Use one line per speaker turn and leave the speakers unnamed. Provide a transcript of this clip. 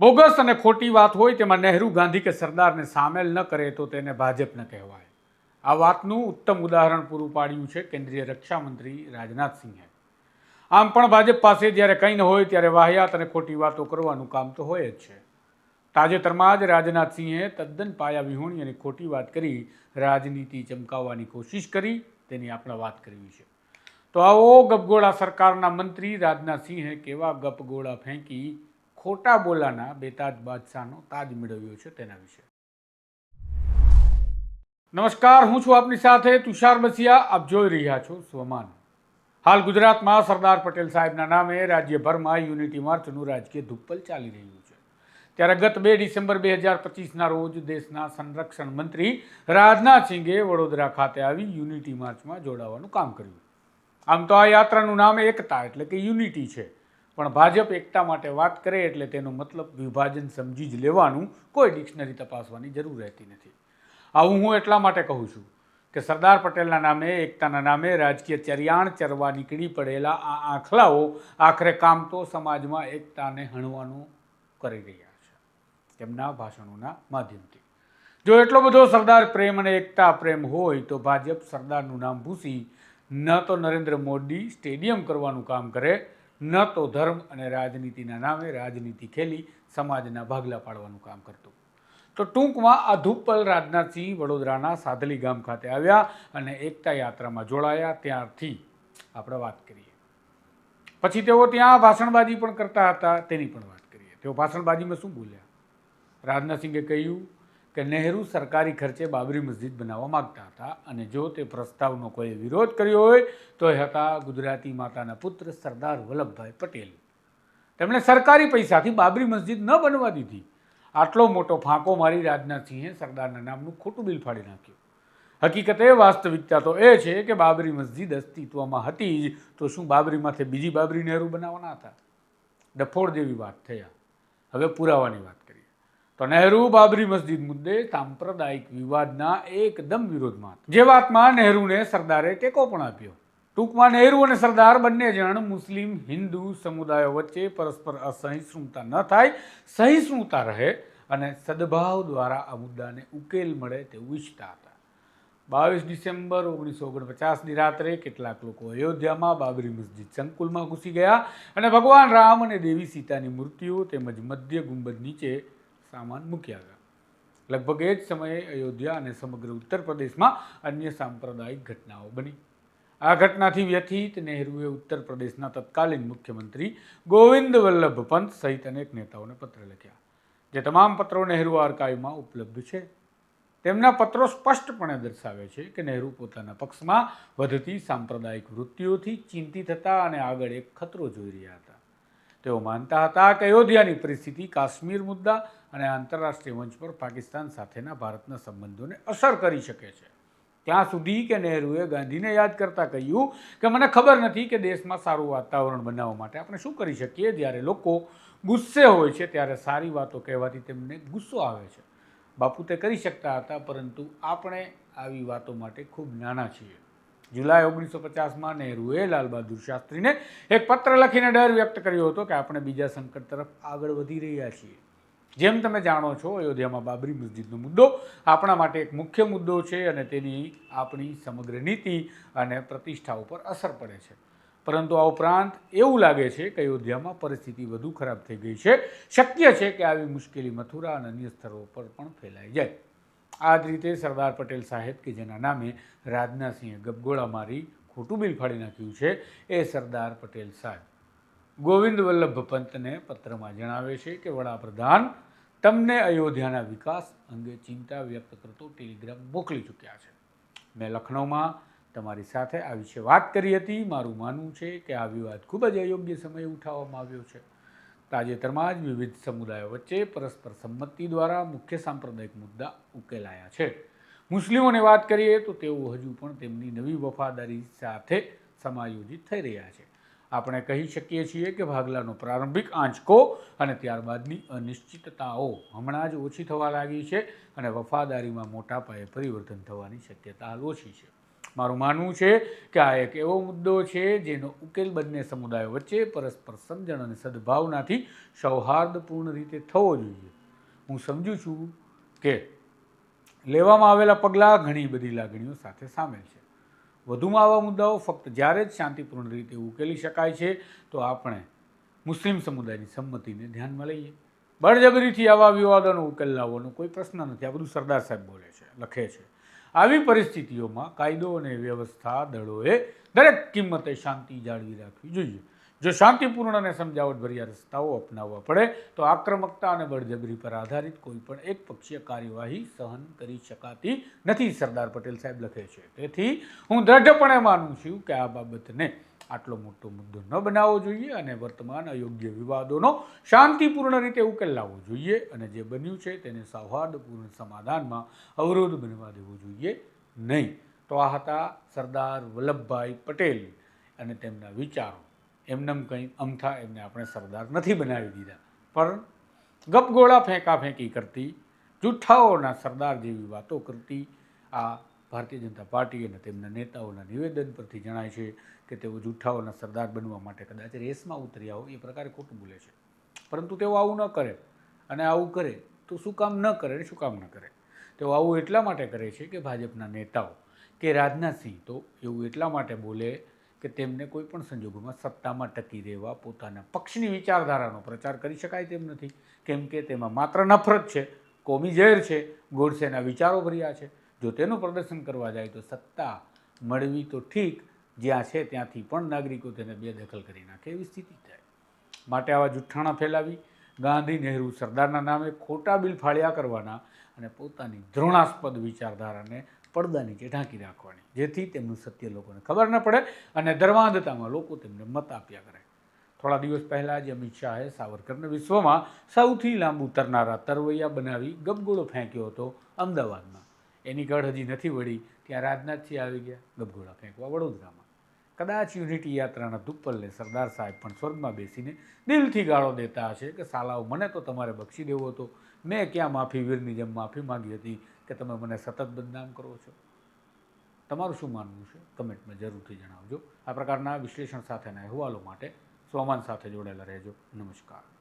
Bogus અને ખોટી વાત હોય તેમાં નહેરુ ગાંધી કે સરદારને સામેલ ન કરે તો તેને ભાજપ ન કહેવાય. આ વાતનું ઉત્તમ ઉદાહરણ પૂરું પાડ્યું છે કેન્દ્રીય રક્ષામંત્રી રાજનાથસિંહે આમ પણ ભાજપ પાસે જ્યારે કંઈ ન હોય ત્યારે વાહિયાત અને ખોટી વાતો કરવાનું કામ તો હોય જ છે. તાજેતરમાં જ રાજનાથસિંહે તદ્દન પાયા વિહોણી અને ખોટી વાત કરી રાજનીતિ ચમકાવવાની કોશિશ કરી તેની આપણે વાત કરવી છે. તો આવો ગપગોળા સરકારના મંત્રી રાજનાથસિંહે કેવા ગપગોળા ફેંકી ખોટા બોલાના બેતાજ બાદશાહનો તાજ મેળવ્યો છે તેના વિશે. નમસ્કાર, હું છું આપની સાથે તુષાર બસિયા. આપ જોઈ રહ્યા છો સ્વમાન. હાલ ગુજરાતમાં સરદાર પટેલ સાહેબના નામે રાજ્યભરમાં યુનિટી માર્ચનું રાજકીય ધુપ્પલ ચાલી રહ્યું છે. ત્યારે ગત બે ડિસેમ્બર બે હજાર પચીસના રોજ દેશના સંરક્ષણ મંત્રી રાજનાથસિંહે વડોદરા ખાતે આવી યુનિટી માર્ચમાં જોડાવાનું કામ કર્યું. આમ તો આ યાત્રાનું નામ એકતા એટલે કે યુનિટી છે. પણ ભાજપ એકતા માટે વાત કરે એટલે તેનો મતલબ વિભાજન સમજી જ લેવાનું કોઈ ડિક્શનરી તપાસવાની જરૂર રહેતી નથી. આવું હું એટલા માટે કહું છું કે સરદાર પટેલના નામે, એકતાના નામે રાજકીય ચરિયાણ ચરવા નીકળી પડેલા આ આંખલાઓ આખરે કામ તો સમાજમાં એકતાને હણવાનું કરી રહ્યા છે તેમના ભાષણોના માધ્યમથી. જો એટલો બધો સરદાર પ્રેમ અને એકતા પ્રેમ હોય તો ભાજપ સરદારનું નામ ભૂસી ન તો નરેન્દ્ર મોદી સ્ટેડિયમ કરવાનું કામ કરે ન તો ધર્મ અને રાજનીતિના નામે રાજનીતિ ખેલી સમાજના ભાગલા પાડવાનું કામ કરતું. તો ટૂંકમાં આ ધુપ્પલ રાજનાથસિંહ વડોદરાના સાધલી ગામ ખાતે આવ્યા અને એકતા યાત્રામાં જોડાયા. ત્યારથી આપણે વાત કરીએ. પછી તેઓ ત્યાં ભાષણબાજી પણ કરતા હતા. તેની પણ વાત કરીએ. તેઓ ભાષણબાજીમાં શું બોલ્યા? રાજનાથસિંહે કહ્યું કે નહેરુ સરકારી ખર્ચે બાબરી મસ્જિદ બનાવવા માગતા હતા અને જો તે પ્રસ્તાવનો કોઈ વિરોધ કર્યો હોય, તો એ હતા ગુજરાતી માતાના પુત્ર સરદાર વલ્લભભાઈ પટેલ. તેમણે સરકારી પૈસાથી બાબરી મસ્જિદ ન બનવા દીધી. આટલો મોટો ફાંકો મારી રાજનાથસિંહે સરદારના નામનું ખોટું બિલ ફાડી નાખ્યું. હકીકતે વાસ્તવિકતા તો એ છે કે બાબરી મસ્જિદ અસ્તિત્વમાં હતી જ, તો શું બાબરીમાંથી બીજી બાબરી નહેરુ બનાવવાના હતા? ડફોડ જેવી વાત થયા. હવે પુરાવાની વાત તો નહેરુ બાબરી મસ્જિદ મુદ્દે સાંપ્રદાયિક વિવાદના એકદમ વિરોધમાં જે વાતમાં નહેરુને સરદારે ટેકો પણ આપ્યો. ટૂંકમાં નહેરુ અને સરદાર બંને જણ મુસ્લિમ, હિન્દુ સમુદાયો વચ્ચે પરસ્પર અસહિષ્ણુતા ન થાય, સહિષ્ણુતા રહે અને સદભાવ દ્વારા આ મુદ્દાને ઉકેલ મળે તેવું ઈચ્છતા હતા. બાવીસ ડિસેમ્બર ઓગણીસો ઓગણપચાસની રાત્રે કેટલાક લોકો અયોધ્યામાં બાબરી મસ્જિદ સંકુલમાં ઘૂસી ગયા અને ભગવાન રામ અને દેવી સીતાની મૂર્તિઓ તેમજ મધ્ય ગુંબદ નીચે સામાન મૂક્યા હતા લગભગ એ જ સમયે અયોધ્યા અને સમગ્ર ઉત્તર પ્રદેશમાં અન્ય સાંપ્રદાયિક ઘટનાઓ બની. આ ઘટનાથી વ્યથિત નહેરુએ ઉત્તર પ્રદેશના તત્કાલીન મુખ્યમંત્રી ગોવિંદ વલ્લભ પંત સહિત અનેક નેતાઓને પત્ર લખ્યા. જે તમામ પત્રો નહેરુ આર્કાઇવમાં ઉપલબ્ધ છે. તેમના પત્રો સ્પષ્ટપણે દર્શાવે છે કે નહેરુ પોતાના પક્ષમાં વધતી સાંપ્રદાયિક વૃત્તિઓથી ચિંતિત હતા અને આગળ એક ખતરો જોઈ રહ્યા હતા. તેઓ માનતા હતા કે અયોધ્યાની પરિસ્થિતિ કાશ્મીર મુદ્દા અને આંતરરાષ્ટ્રીય મંચ પર પાકિસ્તાન સાથેના ભારતના સંબંધોને અસર કરી શકે છે. ત્યાં સુધી કે નહેરુએ ગાંધીને યાદ કરતાં કહ્યું કે મને ખબર નથી કે દેશમાં સારું વાતાવરણ બનાવવા માટે આપણે શું કરી શકીએ. જ્યારે લોકો ગુસ્સે હોય છે, ત્યારે સારી વાતો કહેવાથી તેમને ગુસ્સો આવે છે. બાપુ તે કરી શકતા હતા, પરંતુ આપણે આવી વાતો માટે ખૂબ નાના છીએ. જુલાઈ ઓગણીસો પચાસમાં નહેરુએ લાલ બહાદુર શાસ્ત્રીને એક પત્ર લખીને ડર વ્યક્ત કર્યો હતો કે આપણે બીજા સંકટ તરફ આગળ વધી રહ્યા છીએ. જેમ તમે જાણો છો, અયોધ્યામાં બાબરી મસ્જિદનો મુદ્દો આપણા માટે એક મુખ્ય મુદ્દો છે અને તેની આપણી સમગ્ર નીતિ અને પ્રતિષ્ઠા ઉપર અસર પડે છે. પરંતુ આ ઉપરાંત એવું લાગે છે કે અયોધ્યામાં પરિસ્થિતિ વધુ ખરાબ થઈ ગઈ છે. શક્ય છે કે આવી મુશ્કેલી મથુરા અને અન્ય સ્થળો પર પણ ફેલાઈ જાય. આ જ રીતે સરદાર પટેલ સાહેબ કે જેના નામે રાજનાથસિંહે ગપગોળા મારી ખોટું બિલ ફાડી નાખ્યું છે, એ સરદાર પટેલ સાહેબ ગોવિંદ વલ્લભ પંતને પત્રમાં જણાવે છે કે, વડાપ્રધાન, તમને અયોધ્યાના વિકાસ અંગે ચિંતા વ્યક્ત કરતો ટેલિગ્રામ મોકલી ચૂક્યા છે. મેં લખનૌમાં તમારી સાથે આ વિશે વાત કરી હતી. મારું માનવું છે કે આ વિવાદ ખૂબ જ અયોગ્ય સમયે ઉઠાવવામાં આવ્યો છે. તાજેતરમાં જ વિવિધ સમુદાયો વચ્ચે પરસ્પર સંમતિ દ્વારા મુખ્ય સાંપ્રદાયિક મુદ્દા ઉકેલાયા છે. મુસ્લિમોની વાત કરીએ તો તેઓ હજુ પણ તેમની નવી વફાદારી સાથે સમાયોજિત થઈ રહ્યા છે. આપણે કહી શકીએ છીએ કે ભાગલાનો પ્રારંભિક આંચકો અને ત્યારબાદની અનિશ્ચિતતાઓ હમણાં જ ઓછી થવા લાગી છે અને વફાદારીમાં મોટા પાયે પરિવર્તન થવાની શક્યતા ઓછી છે. મારું માનવું છે કે આ એક એવો મુદ્દો છે જેનો ઉકેલ બંને સમુદાયો વચ્ચે પરસ્પર સમજણ અને સદભાવનાથી સૌહાર્દપૂર્ણ રીતે થવો જોઈએ. હું સમજુ છું કે લેવામાં આવેલા પગલાં ઘણી બધી લાગણીઓ સાથે સામેલ છે. વધુમાં આવા મુદ્દાઓ ફક્ત જ્યારે જ શાંતિપૂર્ણ રીતે ઉકેલી શકાય છે તો આપણે મુસ્લિમ સમુદાયની સંમતિને ધ્યાનમાં લઈએ. બળજબરીથી આવા વિવાદોનો ઉકેલ લાવવાનો કોઈ પ્રશ્ન નથી. આ બધું સરદાર સાહેબ બોલે છે, લખે છે. આવી પરિસ્થિતિઓમાં કાયદો અને વ્યવસ્થા દળોએ દરેક કિંમતે શાંતિ જાળવી રાખવી જોઈએ. જો શાંતિપૂર્ણ અને સમજાવટભર્યા રસ્તાઓ અપનાવવા પડે, તો આક્રમકતા અને બળજબરી પર આધારિત કોઈ પણ એક પક્ષીય કાર્યવાહી સહન કરી શકાતી નથી, સરદાર પટેલ સાહેબ લખે છે. તેથી હું દ્રઢપણે માનું છું કે આ બાબતને આટલો મોટો મુદ્દો ન બનાવવો જોઈએ અને વર્તમાન અયોગ્ય વિવાદોનો શાંતિપૂર્ણ રીતે ઉકેલ લાવવો જોઈએ અને જે બન્યું છે તેને સૌહાર્દપૂર્ણ સમાધાનમાં અવરોધ બનવા દેવો જોઈએ નહીં. તો આ હતા સરદાર વલ્લભભાઈ પટેલ અને તેમના વિચારો. એમનેમ કંઈ અમથા એમને આપણે સરદાર નથી બનાવી દીધા. પણ ગપગોળા ફેંકા ફેંકી કરતી, જુઠ્ઠાઓના સરદાર જેવી વાતો કરતી, આ ભારતીય જનતા પાર્ટી અને તેમના નેતાઓના નિવેદન પરથી જણાય છે કે તેઓ જુઠ્ઠાઓના સરદાર બનવા માટે કદાચ રેસમાં ઉતર્યા હોય એ પ્રકારે ખોટું બોલે છે. પરંતુ તેઓ આવું ન કરે અને આવું કરે તો શું કામ ન કરે અને શું કામ ન કરે? તેઓ આવું એટલા માટે કરે છે કે ભાજપના નેતાઓ કે રાજનાથસિંહ તો એવું એટલા માટે બોલે કે તેમને કોઈ પણ સંજોગોમાં સત્તામાં ટકી રહેવા પોતાના પક્ષની વિચારધારાનો પ્રચાર કરી શકાય તેમ નથી. કેમ કે તેમાં માત્ર નફરત છે, કોમી ઝેર છે ગોડસેના વિચારો ભર્યા છે. જો તેનું પ્રદર્શન કરવા જાય તો સત્તા મળવી તો ઠીક, જ્યાં છે ત્યાંથી પણ નાગરિકો તેને બેદખલ કરી નાખે એવી સ્થિતિ થાય. માટે આવા જુઠ્ઠાણા ફેલાવી, ગાંધી નહેરુ સરદારના નામે ખોટા બિલ ફાળ્યા કરવાના અને પોતાની ધૃણાસ્પદ વિચારધારાને પડદા નીચે ઢાંકી રાખવાની, જેથી તેમનું સત્ય લોકોને ખબર ન પડે અને ધર્માંધતામાં લોકો તેમને મત આપ્યા કરે. થોડા દિવસ પહેલાં જ અમિત શાહે સાવરકરને વિશ્વમાં સૌથી લાંબુ તરનારા તરવૈયા બનાવી ગબગોળો ફેંક્યો હતો અમદાવાદમાં. એની ગઢ હજી નથી વળી, ત્યાં રાજનાથસિંહ આવી ગયા. ગભગોળા ફેંકવા વડોદરામાં. કદાચ યુનિટી યાત્રાના ધુપ્પલને સરદાર સાહેબ પણ સ્વર્ગમાં બેસીને દિલથી ગાળો દેતા હશે કે, સાલાઓ, મને તો તમારે બક્ષી દેવો હતો મેં ક્યાં માફી, વીરની જેમ માફી માંગી હતી કે તમે મને સતત બદનામ કરો છો? તમારું શું માનવું છે? કમેન્ટમાં જરૂરથી જણાવજો. આ પ્રકારના વિશ્લેષણ સાથેના અહેવાલો માટે સોમાન સાથે જોડાયેલા રહેજો. નમસ્કાર.